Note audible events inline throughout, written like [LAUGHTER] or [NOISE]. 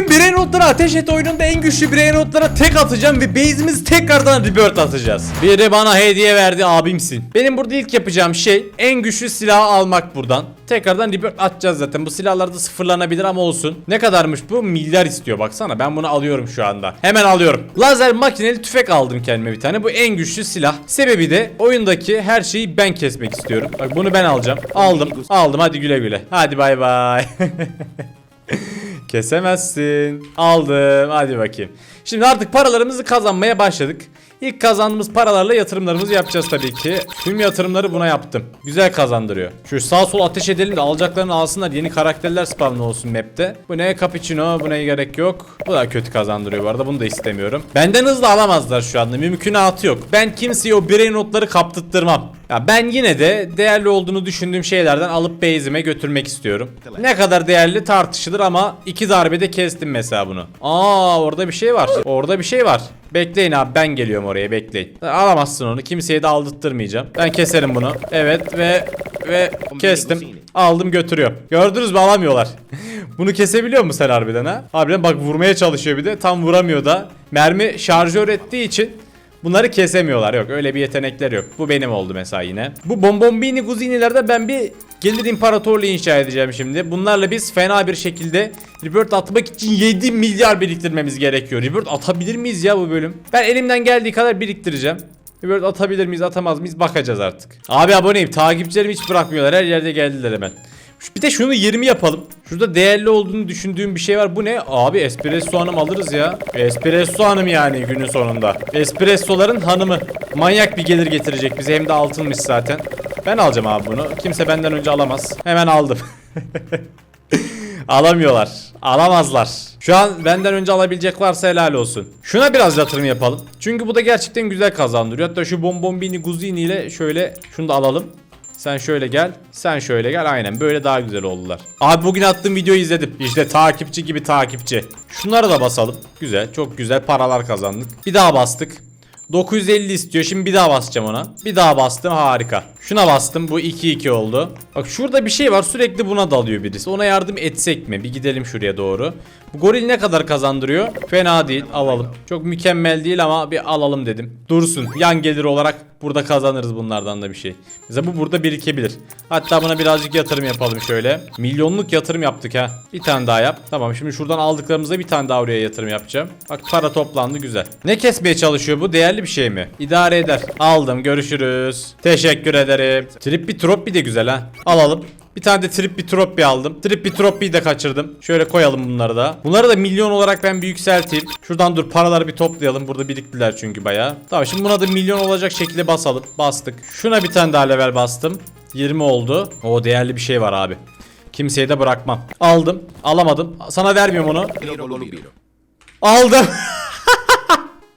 Bugün birey notları ateş et oyununda en güçlü birey notlara tek atacağım ve base'imizi tekrardan rebirth atacağız. Biri bana hediye verdi abimsin. Benim burada ilk yapacağım şey en güçlü silahı almak buradan. Tekrardan rebirth atacağız zaten. Bu silahlar da sıfırlanabilir ama olsun. Ne kadarmış bu? Milyar istiyor baksana. Ben bunu alıyorum şu anda. Hemen alıyorum. Lazer makineli tüfek aldım kendime bir tane. Bu en güçlü silah. Sebebi de oyundaki her şeyi ben kesmek istiyorum. Bak bunu ben alacağım. Aldım. Aldım. Hadi güle güle. Hadi bay bay. [LAUGHS] Kesemezsin. Aldım. Hadi bakayım. Şimdi artık paralarımızı kazanmaya başladık. İlk kazandığımız paralarla yatırımlarımızı yapacağız tabii ki. Tüm yatırımları buna yaptım. Güzel kazandırıyor. Şu sağ sol ateş edelim de alacaklarını alsınlar. Yeni karakterler spawn olsun map'te. Bu ne? Cappuccino. Buna gerek yok. Bu da kötü kazandırıyor bu arada. Bunu da istemiyorum. Benden hızlı alamazlar şu anda. Mümkünatı yok. Ben kimseye o birey notları kaptırtmam. Ya ben yine de değerli olduğunu düşündüğüm şeylerden alıp base'ime götürmek istiyorum. Ne kadar değerli tartışılır ama iki darbede kestim mesela bunu. Aa orada bir şey var. Orada bir şey var. Bekleyin abi ben geliyorum oraya bekleyin. Alamazsın onu. Kimseye de aldırtmayacağım. Ben keserim bunu. Evet ve ve kestim. Aldım götürüyor. Gördünüz mü alamıyorlar. [LAUGHS] bunu kesebiliyor mu sen harbiden ha? Harbiden bak vurmaya çalışıyor bir de. Tam vuramıyor da. Mermi şarjör ettiği için Bunları kesemiyorlar. Yok öyle bir yetenekler yok. Bu benim oldu mesela yine. Bu bombombini guzinilerde ben bir gelir imparatorluğu inşa edeceğim şimdi. Bunlarla biz fena bir şekilde Rebirth atmak için 7 milyar biriktirmemiz gerekiyor. Rebirth atabilir miyiz ya bu bölüm? Ben elimden geldiği kadar biriktireceğim. Rebirth atabilir miyiz atamaz mıyız bakacağız artık. Abi aboneyim takipçilerim hiç bırakmıyorlar her yerde geldiler hemen. Bir de şunu 20 yapalım. Şurada değerli olduğunu düşündüğüm bir şey var. Bu ne? Abi espresso hanım alırız ya. Espresso hanım yani günün sonunda. Espressoların hanımı. Manyak bir gelir getirecek bize. Hem de altınmış zaten. Ben alacağım abi bunu. Kimse benden önce alamaz. Hemen aldım. [LAUGHS] Alamıyorlar. Alamazlar. Şu an benden önce alabilecek varsa helal olsun. Şuna biraz yatırım yapalım. Çünkü bu da gerçekten güzel kazandırıyor. Hatta şu bombombini guzini ile şöyle şunu da alalım. Sen şöyle gel. Sen şöyle gel. Aynen böyle daha güzel oldular. Abi bugün attığım videoyu izledim. İşte takipçi gibi takipçi. Şunları da basalım. Güzel. Çok güzel paralar kazandık. Bir daha bastık. 950 istiyor. Şimdi bir daha basacağım ona. Bir daha bastım. Harika. Şuna bastım. Bu 2-2 oldu. Bak şurada bir şey var. Sürekli buna dalıyor birisi. Ona yardım etsek mi? Bir gidelim şuraya doğru. Bu goril ne kadar kazandırıyor? Fena değil. Alalım. Çok mükemmel değil ama bir alalım dedim. Dursun. Yan gelir olarak burada kazanırız bunlardan da bir şey. Mesela bu burada birikebilir. Hatta buna birazcık yatırım yapalım şöyle. Milyonluk yatırım yaptık ha. Bir tane daha yap. Tamam şimdi şuradan aldıklarımızda bir tane daha oraya yatırım yapacağım. Bak para toplandı güzel. Ne kesmeye çalışıyor bu? Değerli bir şey mi? İdare eder. Aldım görüşürüz. Teşekkür ederim. Trippi troppi de güzel ha. Alalım. Bir tane de Trippi Troppi aldım. Trippi Troppi'yi de kaçırdım. Şöyle koyalım bunları da. Bunları da milyon olarak ben bir yükselteyim. Şuradan dur paraları bir toplayalım. Burada biriktiler çünkü bayağı. Tamam şimdi buna da milyon olacak şekilde basalım. Bastık. Şuna bir tane daha level bastım. 20 oldu. O değerli bir şey var abi. Kimseye de bırakmam. Aldım. Alamadım. Sana vermiyorum onu. Aldım. [LAUGHS]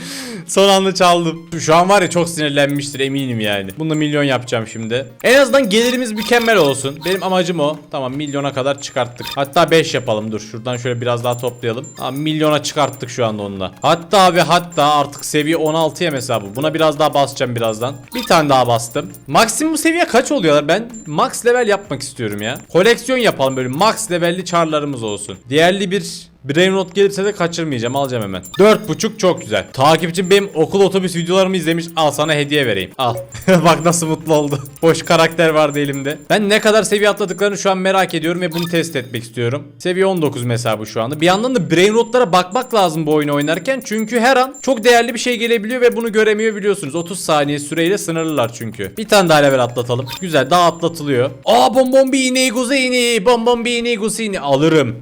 [LAUGHS] Son anda çaldım. Şu an var ya çok sinirlenmiştir eminim yani. Bunda milyon yapacağım şimdi. En azından gelirimiz mükemmel olsun. Benim amacım o. Tamam milyona kadar çıkarttık. Hatta 5 yapalım dur. Şuradan şöyle biraz daha toplayalım. Tamam milyona çıkarttık şu anda onunla. Hatta ve hatta artık seviye 16'ya mesela bu. Buna biraz daha basacağım birazdan. Bir tane daha bastım. Maksimum seviye kaç oluyorlar? Ben max level yapmak istiyorum ya. Koleksiyon yapalım böyle max levelli çarlarımız olsun. Diğerli bir Brain not gelirse de kaçırmayacağım. Alacağım hemen. 4.5 çok güzel. Takipçim benim okul otobüs videolarımı izlemiş. Al sana hediye vereyim. Al. [LAUGHS] Bak nasıl mutlu oldu. Boş karakter vardı elimde. Ben ne kadar seviye atladıklarını şu an merak ediyorum Ve bunu test etmek istiyorum. Seviye 19 mesela bu şu anda. Bir yandan da brain rotlara bakmak lazım bu oyunu oynarken. Çünkü her an çok değerli bir şey gelebiliyor Ve bunu göremiyor biliyorsunuz. 30 saniye süreyle sınırlılar çünkü. Bir tane daha level atlatalım. Güzel daha atlatılıyor. Aa bombombini guzini Bombombini guzini Alırım.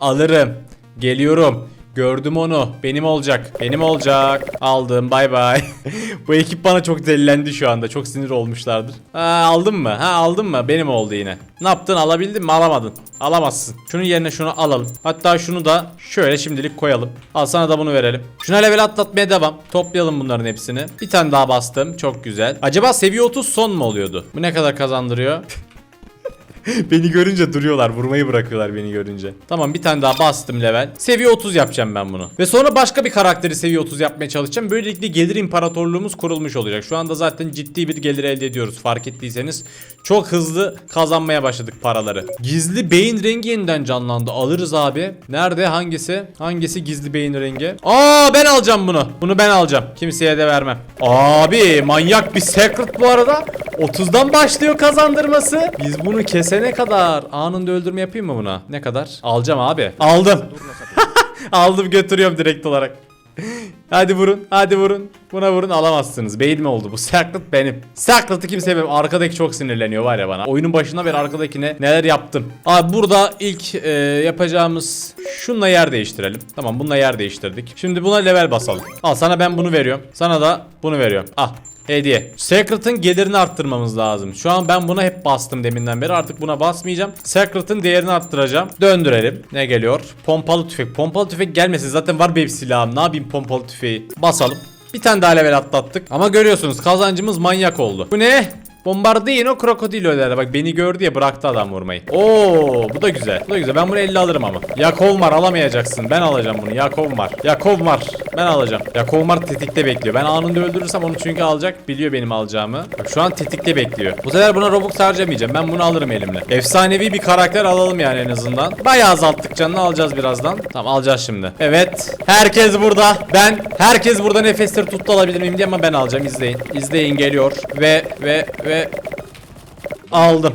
Alırım Geliyorum. Gördüm onu. Benim olacak. Benim olacak. Aldım. Bay bay. [LAUGHS] Bu ekip bana çok delilendi şu anda. Çok sinir olmuşlardır. Ha, aldın mı? Ha aldın mı? Benim oldu yine. Ne yaptın? Alabildin mi? Alamadın. Alamazsın. Şunun yerine şunu alalım. Hatta şunu da şöyle şimdilik koyalım. Al sana da bunu verelim. Şuna level atlatmaya devam. Toplayalım bunların hepsini. Bir tane daha bastım. Çok güzel. Acaba seviye 30 son mu oluyordu? Bu ne kadar kazandırıyor? [LAUGHS] [LAUGHS] beni görünce duruyorlar. Vurmayı bırakıyorlar beni görünce. Tamam bir tane daha bastım level. Seviye 30 yapacağım ben bunu. Ve sonra başka bir karakteri seviye 30 yapmaya çalışacağım. Böylelikle gelir imparatorluğumuz kurulmuş olacak. Şu anda zaten ciddi bir gelir elde ediyoruz. Fark ettiyseniz. Çok hızlı kazanmaya başladık paraları. Gizli beyin rengi yeniden canlandı. Alırız abi. Nerede? Hangisi? Hangisi gizli beyin rengi? Aa ben alacağım bunu. Bunu ben alacağım. Kimseye de vermem. Abi manyak bir secret bu arada. 30'dan başlıyor kazandırması. Biz bunu kesene kadar anında öldürme yapayım mı buna? Ne kadar? Alacağım abi. Aldım. [LAUGHS] Aldım götürüyorum direkt olarak. Hadi vurun, hadi vurun. Buna vurun alamazsınız. Beyin mi oldu bu? Secret benim. Secret'ı kim sevmem. Arkadaki çok sinirleniyor var ya bana. Oyunun başına beri arkadakine neler yaptım. Abi burada ilk e, yapacağımız şunla yer değiştirelim. Tamam bununla yer değiştirdik. Şimdi buna level basalım. Al sana ben bunu veriyorum. Sana da bunu veriyorum. Al. Hediye. Secret'ın gelirini arttırmamız lazım. Şu an ben buna hep bastım deminden beri. Artık buna basmayacağım. Secret'ın değerini arttıracağım. Döndürelim. Ne geliyor? Pompalı tüfek. Pompalı tüfek gelmesin. Zaten var benim silahım. Ne yapayım pompalı tüfeği? Basalım. Bir tane daha level atlattık. Ama görüyorsunuz kazancımız manyak oldu. Bu ne? Bombardino krokodilo derler. Bak beni gördü ya bıraktı adam vurmayı. Oo bu da güzel. Bu da güzel. Ben bunu 50 alırım ama. Yakov var alamayacaksın. Ben alacağım bunu. Yakov var. Yakov var. Ben alacağım. Yakov var tetikte bekliyor. Ben anında öldürürsem onu çünkü alacak. Biliyor benim alacağımı. Bak şu an tetikte bekliyor. Bu sefer buna Robux harcamayacağım. Ben bunu alırım elimle. Efsanevi bir karakter alalım yani en azından. Bayağı azalttık canını alacağız birazdan. Tamam alacağız şimdi. Evet. Herkes burada. Ben herkes burada nefesleri tuttu alabilir miyim diye ama ben alacağım. İzleyin. İzleyin geliyor. Ve ve ve aldım.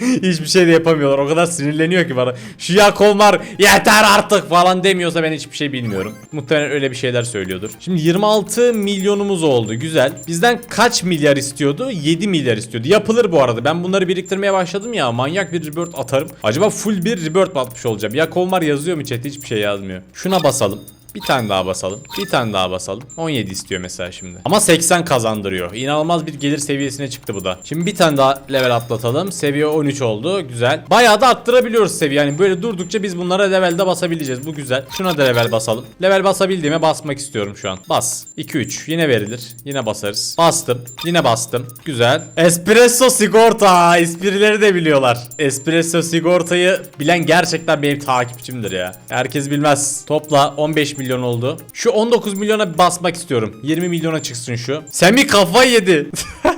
[LAUGHS] hiçbir şey de yapamıyorlar. O kadar sinirleniyor ki bana. Şu Yakovlar yeter artık falan demiyorsa ben hiçbir şey bilmiyorum. Muhtemelen öyle bir şeyler söylüyordur. Şimdi 26 milyonumuz oldu. Güzel. Bizden kaç milyar istiyordu? 7 milyar istiyordu. Yapılır bu arada. Ben bunları biriktirmeye başladım ya. Manyak bir rebirth atarım. Acaba full bir rebirth atmış olacağım. Yakovlar yazıyor mu chat? Hiçbir şey yazmıyor. Şuna basalım. Bir tane daha basalım. Bir tane daha basalım. 17 istiyor mesela şimdi. Ama 80 kazandırıyor. İnanılmaz bir gelir seviyesine çıktı bu da. Şimdi bir tane daha level atlatalım. Seviye 13 oldu. Güzel. Bayağı da arttırabiliyoruz seviye. Yani böyle durdukça biz bunlara levelde basabileceğiz. Bu güzel. Şuna da level basalım. Level basabildiğime basmak istiyorum şu an. Bas. 2-3. Yine verilir. Yine basarız. Bastım. Yine bastım. Güzel. Espresso sigorta. Esprileri de biliyorlar. Espresso sigortayı bilen gerçekten benim takipçimdir ya. Herkes bilmez. Topla 15 milyon oldu. Şu 19 milyona basmak istiyorum. 20 milyona çıksın şu. Semi kafayı yedi. [LAUGHS]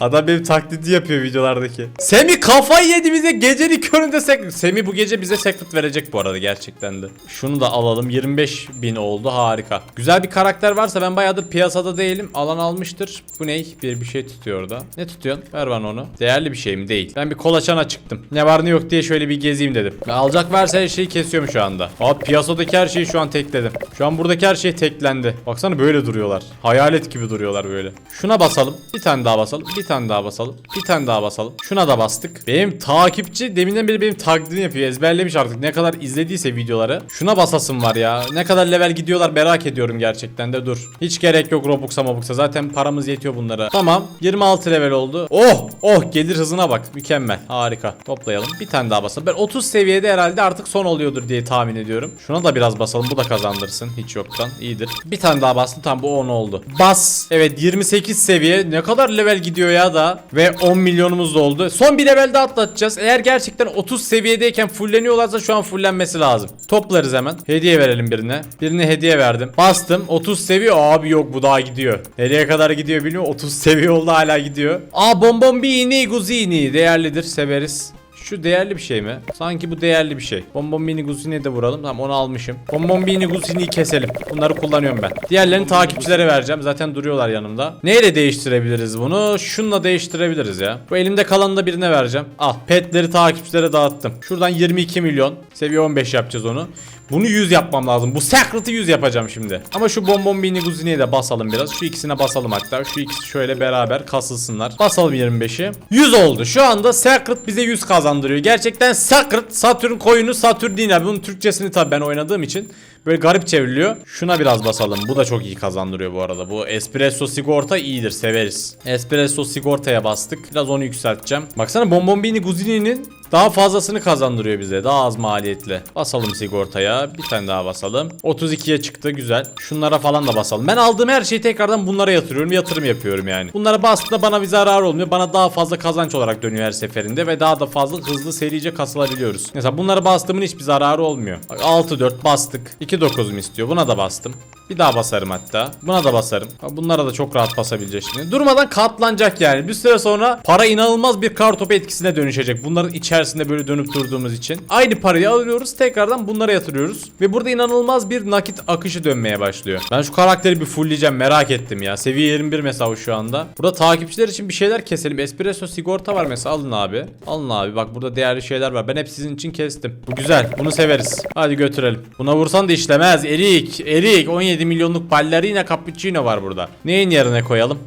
Adam benim taklidi yapıyor videolardaki. Semi kafayı yedi bize gecenin köründe sek Semi bu gece bize secret verecek bu arada gerçekten de. Şunu da alalım 25 bin oldu harika. Güzel bir karakter varsa ben bayağıdır piyasada değilim. Alan almıştır. Bu ne? Bir bir şey tutuyor orada. Ne tutuyorsun? Ver bana onu. Değerli bir şey mi? Değil. Ben bir kolaçana çıktım. Ne var ne yok diye şöyle bir gezeyim dedim. Alacak varsa her şeyi kesiyorum şu anda. Abi piyasadaki her şeyi şu an tekledim. Şu an buradaki her şey teklendi. Baksana böyle duruyorlar. Hayalet gibi duruyorlar böyle. Şuna basalım. Bir tane daha basalım. Bir tane daha basalım. Bir tane daha basalım. Şuna da bastık. Benim takipçi deminden beri benim taklidini yapıyor. Ezberlemiş artık. Ne kadar izlediyse videoları. Şuna basasım var ya. Ne kadar level gidiyorlar merak ediyorum gerçekten de dur. Hiç gerek yok Robux'a Mobux'a. Zaten paramız yetiyor bunlara. Tamam. 26 level oldu. Oh! Oh! Gelir hızına bak. Mükemmel. Harika. Toplayalım. Bir tane daha basalım. Ben 30 seviyede herhalde artık son oluyordur diye tahmin ediyorum. Şuna da biraz basalım. Bu da kazandırsın. Hiç yoktan. İyidir. Bir tane daha bastım. Tam bu 10 oldu. Bas. Evet 28 seviye. Ne kadar level gidiyor ya da. Ve 10 milyonumuz da oldu. Son bir level daha atlatacağız. Eğer gerçekten 30 seviyedeyken fulleniyorlarsa şu an fullenmesi lazım. Toplarız hemen. Hediye verelim birine. Birine hediye verdim. Bastım. 30 seviye. Abi yok bu daha gidiyor. Nereye kadar gidiyor bilmiyorum. 30 seviye oldu hala gidiyor. Aa bonbombini guzini. Değerlidir. Severiz. Şu değerli bir şey mi? Sanki bu değerli bir şey. Bonbombini Guzini'ye de vuralım. Tamam onu almışım. Bonbombini Guzini'yi keselim. Bunları kullanıyorum ben. Diğerlerini takipçilere vereceğim. Zaten duruyorlar yanımda. Neyle değiştirebiliriz bunu? Şununla değiştirebiliriz ya. Bu elimde kalanını da birine vereceğim. Al. Petleri takipçilere dağıttım. Şuradan 22 milyon. Seviye 15 yapacağız onu. Bunu 100 yapmam lazım. Bu Secret'ı 100 yapacağım şimdi. Ama şu Bonbombini Guzini'ye de basalım biraz. Şu ikisine basalım hatta. Şu ikisi şöyle beraber kasılsınlar. Basalım 25'i. 100 oldu. Şu anda Secret bize 100 kazandırıyor. Gerçekten Secret Saturn koyunu Saturnina. Bunun Türkçesini tabii ben oynadığım için böyle garip çevriliyor. Şuna biraz basalım. Bu da çok iyi kazandırıyor bu arada. Bu Espresso Sigorta iyidir. Severiz. Espresso Sigorta'ya bastık. Biraz onu yükselteceğim. Baksana Bonbombini Guzini'nin Daha fazlasını kazandırıyor bize. Daha az maliyetle. Basalım sigortaya. Bir tane daha basalım. 32'ye çıktı. Güzel. Şunlara falan da basalım. Ben aldığım her şeyi tekrardan bunlara yatırıyorum. Yatırım yapıyorum yani. Bunlara bastığında bana bir zarar olmuyor. Bana daha fazla kazanç olarak dönüyor her seferinde. Ve daha da fazla hızlı serice kasılabiliyoruz. Mesela bunlara bastığımın hiçbir zararı olmuyor. Bak 6-4 bastık. 2-9 mu istiyor? Buna da bastım. Bir daha basarım hatta. Buna da basarım. Bunlara da çok rahat basabileceğiz şimdi. Durmadan katlanacak yani. Bir süre sonra para inanılmaz bir kar topu etkisine dönüşecek. Bunların içerisinde böyle dönüp durduğumuz için. Aynı parayı alıyoruz. Tekrardan bunlara yatırıyoruz. Ve burada inanılmaz bir nakit akışı dönmeye başlıyor. Ben şu karakteri bir fullleyeceğim. Merak ettim ya. Seviye 21 mesela şu anda. Burada takipçiler için bir şeyler keselim. Espresso sigorta var mesela. Alın abi. Alın abi. Bak burada değerli şeyler var. Ben hep sizin için kestim. Bu güzel. Bunu severiz. Hadi götürelim. Buna vursan da işlemez. Erik. Erik. 17 milyonluk ballerina cappuccino var burada. Neyin yerine koyalım?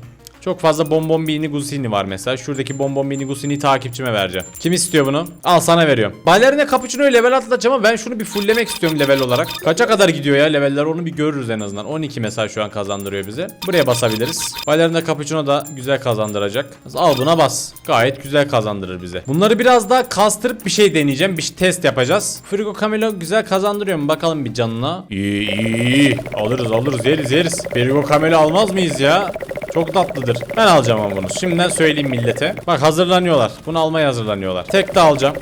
Çok fazla bonbon Gusini var mesela. Şuradaki bonbon Gusini'yi takipçime vereceğim. Kim istiyor bunu? Al sana veriyorum. Ballerina Cappuccino'yu level atlatacağım ama ben şunu bir fulllemek istiyorum level olarak. Kaça kadar gidiyor ya leveller onu bir görürüz en azından. 12 mesela şu an kazandırıyor bize. Buraya basabiliriz. Ballerina Cappuccino da güzel kazandıracak. Al buna bas. Gayet güzel kazandırır bize. Bunları biraz daha kastırıp bir şey deneyeceğim. Bir test yapacağız. Frigo Camelo güzel kazandırıyor mu? Bakalım bir canına. İyi iyi. Alırız alırız yeriz yeriz. Frigo Camelo almaz mıyız ya? Çok tatlıdır. Ben alacağım ama bunu. Şimdiden söyleyeyim millete. Bak hazırlanıyorlar. Bunu almaya hazırlanıyorlar. Tek de alacağım.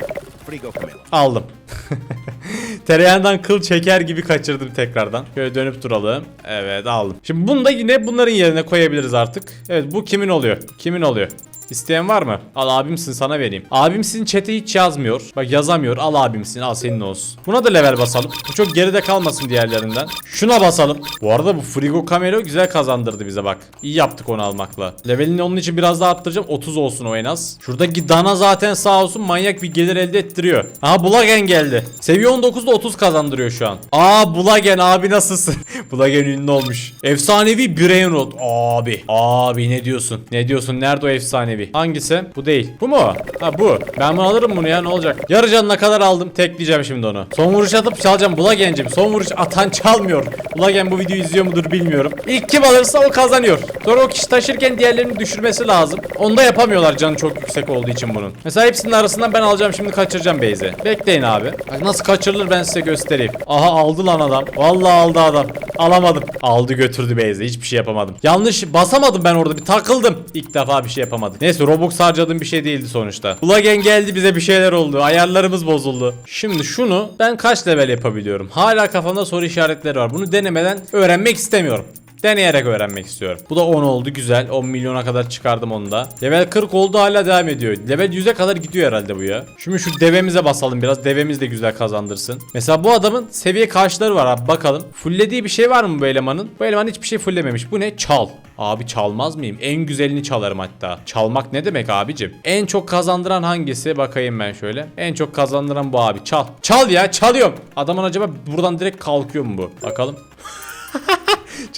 Aldım. [LAUGHS] Tereyağından kıl çeker gibi kaçırdım tekrardan. Şöyle dönüp duralım. Evet aldım. Şimdi bunu da yine bunların yerine koyabiliriz artık. Evet bu kimin oluyor? Kimin oluyor? İsteyen var mı? Al abimsin sana vereyim. Abimsin chat'e hiç yazmıyor. Bak yazamıyor. Al abimsin al senin olsun. Buna da level basalım. Bu çok geride kalmasın diğerlerinden. Şuna basalım. Bu arada bu Frigo Camelo güzel kazandırdı bize bak. İyi yaptık onu almakla. Levelini onun için biraz daha arttıracağım. 30 olsun o en az. Şuradaki dana zaten sağ olsun manyak bir gelir elde ettiriyor. Aha Bulagen geldi. Seviye 19'da 30 kazandırıyor şu an. Aa Bulagen abi nasılsın? [LAUGHS] Bulagen ünlü olmuş. Efsanevi Brain Rot. Abi. Abi ne diyorsun? Ne diyorsun? Nerede o efsanevi? Hangisi? Bu değil. Bu mu? Ha bu. Ben bunu alırım bunu ya ne olacak? Yarı canına kadar aldım. Tekleyeceğim şimdi onu. Son vuruş atıp çalacağım. Bulagen'cim. Son vuruş atan çalmıyor. Bulagen bu videoyu izliyor mudur bilmiyorum. İlk kim alırsa o kazanıyor. Sonra o kişi taşırken diğerlerinin düşürmesi lazım. Onu da yapamıyorlar canı çok yüksek olduğu için bunun. Mesela hepsinin arasından ben alacağım şimdi kaçıracağım Beyzi. Bekleyin abi. Bak nasıl kaçırılır ben size göstereyim. Aha aldı lan adam. Vallahi aldı adam. Alamadım. Aldı götürdü Beyzi. Hiçbir şey yapamadım. Yanlış basamadım ben orada bir takıldım. İlk defa bir şey yapamadım. Neyse Robux harcadığım bir şey değildi sonuçta. Plugin geldi bize bir şeyler oldu. Ayarlarımız bozuldu. Şimdi şunu ben kaç level yapabiliyorum? Hala kafamda soru işaretleri var. Bunu denemeden öğrenmek istemiyorum. Deneyerek öğrenmek istiyorum. Bu da 10 oldu güzel. 10 milyona kadar çıkardım onu da. Level 40 oldu hala devam ediyor. Level 100'e kadar gidiyor herhalde bu ya. Şimdi şu devemize basalım biraz. Devemiz de güzel kazandırsın. Mesela bu adamın seviye karşıları var abi bakalım. Fullediği bir şey var mı bu elemanın? Bu eleman hiçbir şey fulllememiş. Bu ne? Çal. Abi çalmaz mıyım? En güzelini çalarım hatta. Çalmak ne demek abicim? En çok kazandıran hangisi? Bakayım ben şöyle. En çok kazandıran bu abi. Çal. Çal ya çalıyorum. Adamın acaba buradan direkt kalkıyor mu bu? Bakalım. [LAUGHS]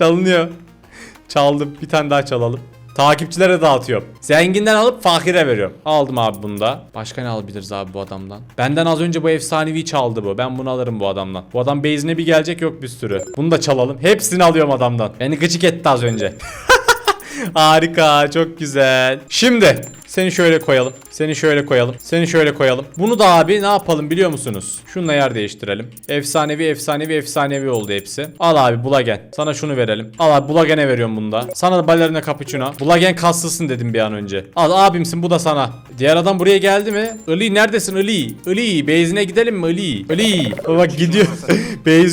Çalınıyor. Çaldım. Bir tane daha çalalım. Takipçilere dağıtıyorum. Zenginden alıp fakire veriyorum. Aldım abi bunu da. Başka ne alabiliriz abi bu adamdan? Benden az önce bu efsanevi çaldı bu. Ben bunu alırım bu adamdan. Bu adam base'ine bir gelecek yok bir sürü. Bunu da çalalım. Hepsini alıyorum adamdan. Beni gıcık etti az önce. [LAUGHS] Harika, çok güzel. Şimdi seni şöyle koyalım. Seni şöyle koyalım. Seni şöyle koyalım. Bunu da abi ne yapalım biliyor musunuz? Şununla yer değiştirelim. Efsanevi, efsanevi, efsanevi oldu hepsi. Al abi Bulagen. Sana şunu verelim. Al abi Bulagen'e veriyorum bunu da. Sana da balerina cappuccino. Bulagen kaslısın dedim bir an önce. Al abimsin bu da sana. Diğer adam buraya geldi mi? Ali neredesin Ali? Ali base'ine gidelim mi Ali? Ali. Bak gidiyor.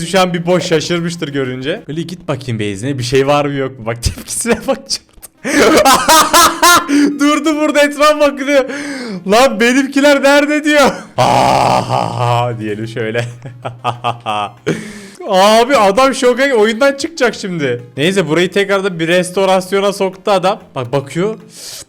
[LAUGHS] Şu an bir boş şaşırmıştır görünce. Ali git bakayım base'ine bir şey var mı yok mu? Bak tepkisine [LAUGHS] bakacağım. [LAUGHS] Durdu burada etraf bakıyor. Lan benimkiler nerede diyor. [LAUGHS] Diyelim şöyle. [LAUGHS] Abi adam şoka oyundan çıkacak şimdi. Neyse burayı tekrarda bir restorasyona soktu adam. Bak bakıyor.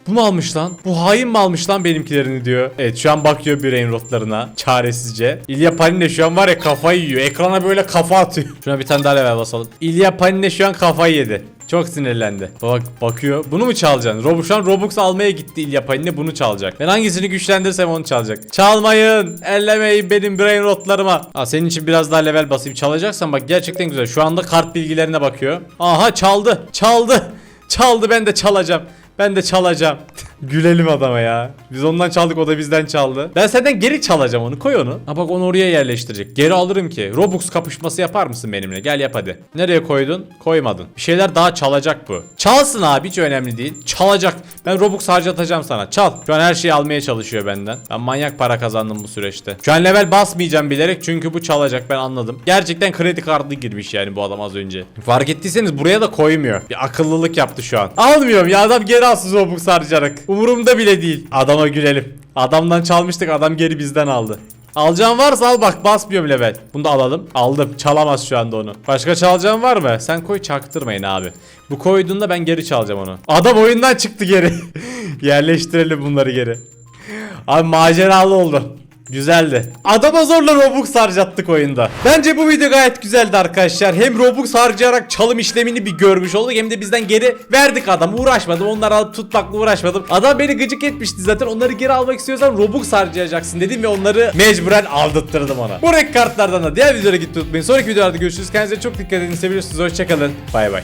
Bu mu almış lan? Bu hain mi almış lan benimkilerini diyor. Evet şu an bakıyor brain rotlarına çaresizce. İlya Panine şu an var ya kafayı yiyor. Ekrana böyle kafa atıyor. Şuna bir tane daha level basalım. İlya Panine şu an kafayı yedi. Çok sinirlendi. Bak bakıyor. Bunu mu çalacaksın? Rob şu an Robux almaya gitti İlya Panine bunu çalacak. Ben hangisini güçlendirsem onu çalacak. Çalmayın. Ellemeyin benim brain rotlarıma. Aa, senin için biraz daha level basayım. Çalacaksan bak gerçekten güzel. Şu anda kart bilgilerine bakıyor. Aha çaldı. Çaldı. Çaldı ben de çalacağım. Ben de çalacağım. [LAUGHS] Gülelim adama ya. Biz ondan çaldık o da bizden çaldı. Ben senden geri çalacağım onu koy onu. Ha bak onu oraya yerleştirecek. Geri alırım ki. Robux kapışması yapar mısın benimle? Gel yap hadi. Nereye koydun? Koymadın. Bir şeyler daha çalacak bu. Çalsın abi hiç önemli değil. Çalacak. Ben Robux harcatacağım sana. Çal. Şu an her şeyi almaya çalışıyor benden. Ben manyak para kazandım bu süreçte. Şu an level basmayacağım bilerek çünkü bu çalacak ben anladım. Gerçekten kredi kartı girmiş yani bu adam az önce. Fark ettiyseniz buraya da koymuyor. Bir akıllılık yaptı şu an. Almıyorum ya adam geri alsın Robux harcayarak. Umurumda bile değil. Adama gülelim. Adamdan çalmıştık adam geri bizden aldı. Alacağın varsa al bak basmıyorum level. Bunu da alalım. Aldım. Çalamaz şu anda onu. Başka çalacağın var mı? Sen koy çaktırmayın abi. Bu koyduğunda ben geri çalacağım onu. Adam oyundan çıktı geri. [LAUGHS] Yerleştirelim bunları geri. Abi maceralı oldu. Güzeldi. Adama zorla Robux harcattık oyunda. Bence bu video gayet güzeldi arkadaşlar. Hem Robux harcayarak çalım işlemini bir görmüş olduk hem de bizden geri verdik adam. Uğraşmadım. Onları alıp tutmakla uğraşmadım. Adam beni gıcık etmişti zaten. Onları geri almak istiyorsan Robux harcayacaksın dedim ve onları mecburen aldırttırdım ona. Bu renk kartlardan da diğer videolara gitmeyi unutmayın. Sonraki videolarda görüşürüz. Kendinize çok dikkat edin. Seviyorsunuz. Hoşçakalın. Bay bay.